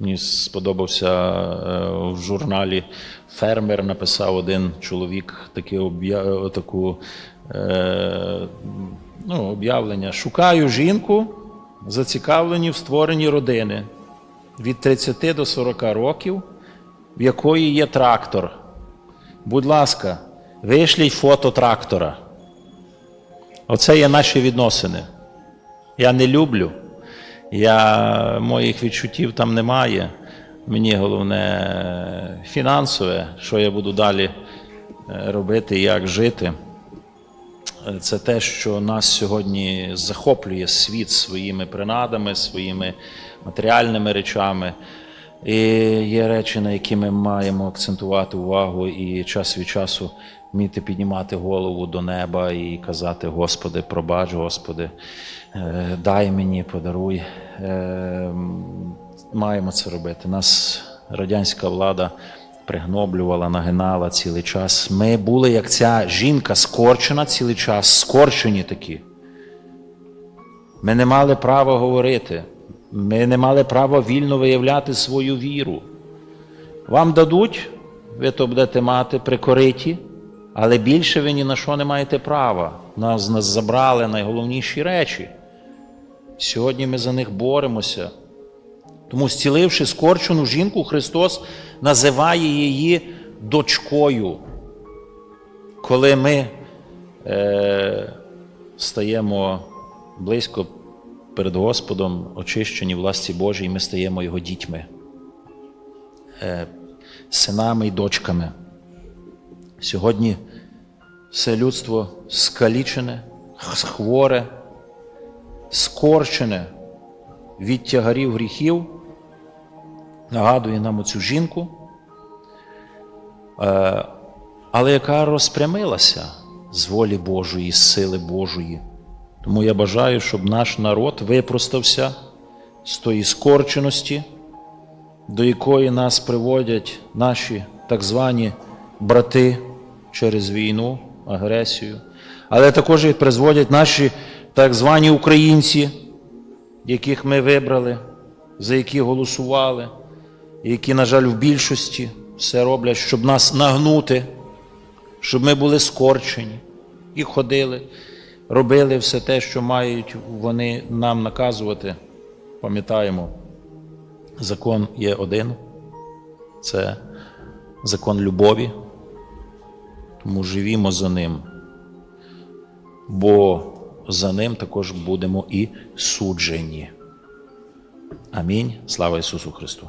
Мені сподобався е, в журналі Фермер написав один чоловік таке таку е... ну, об'явлення. Шукаю жінку, зацікавлені в створенні родини від 30 до 40 років, в якої є трактор. Будь ласка, вишліть фото трактора. Оце є наші відносини. Я не люблю. Я, моїх відчуттів там немає. Мені головне фінансове, що я буду далі е, робити, як жити. Це те, що нас сьогодні захоплює світ своїми принадами, своїми матеріальними речами. І є речі, на які ми маємо акцентувати увагу і час від часу вміти піднімати голову до неба і казати: Господи, пробач, Господи, е, дай мені, подаруй. Е, Маємо це робити. Нас радянська влада пригноблювала, нагинала цілий час. Ми були як ця жінка скорчена цілий час, скорчені такі. Ми не мали права говорити, ми не мали права вільно виявляти свою віру. Вам дадуть, ви то будете мати прикориті, але більше ви ні на що не маєте права. Нас, нас забрали найголовніші речі. Сьогодні ми за них боремося. Тому, зціливши скорчену жінку, Христос називає її дочкою. Коли ми е, стаємо близько перед Господом, очищені власті Божій, ми стаємо Його дітьми, е, синами і дочками. Сьогодні все людство скалічене, хворе, скорчене від тягарів гріхів, нагадує нам оцю жінку, е, але яка розпрямилася з волі Божої, з сили Божої. Тому я бажаю, щоб наш народ випростався з тої скорченості, до якої нас приводять наші так звані брати через війну, агресію, але також і призводять наші так звані українці, яких ми вибрали, за які голосували, які, на жаль, в більшості все роблять, щоб нас нагнути, щоб ми були скорчені і ходили, робили все те, що мають вони нам наказувати. Пам'ятаємо, закон є один, це закон любові, тому живімо за ним, бо за ним також будемо і суджені. Амінь. Слава Ісусу Христу!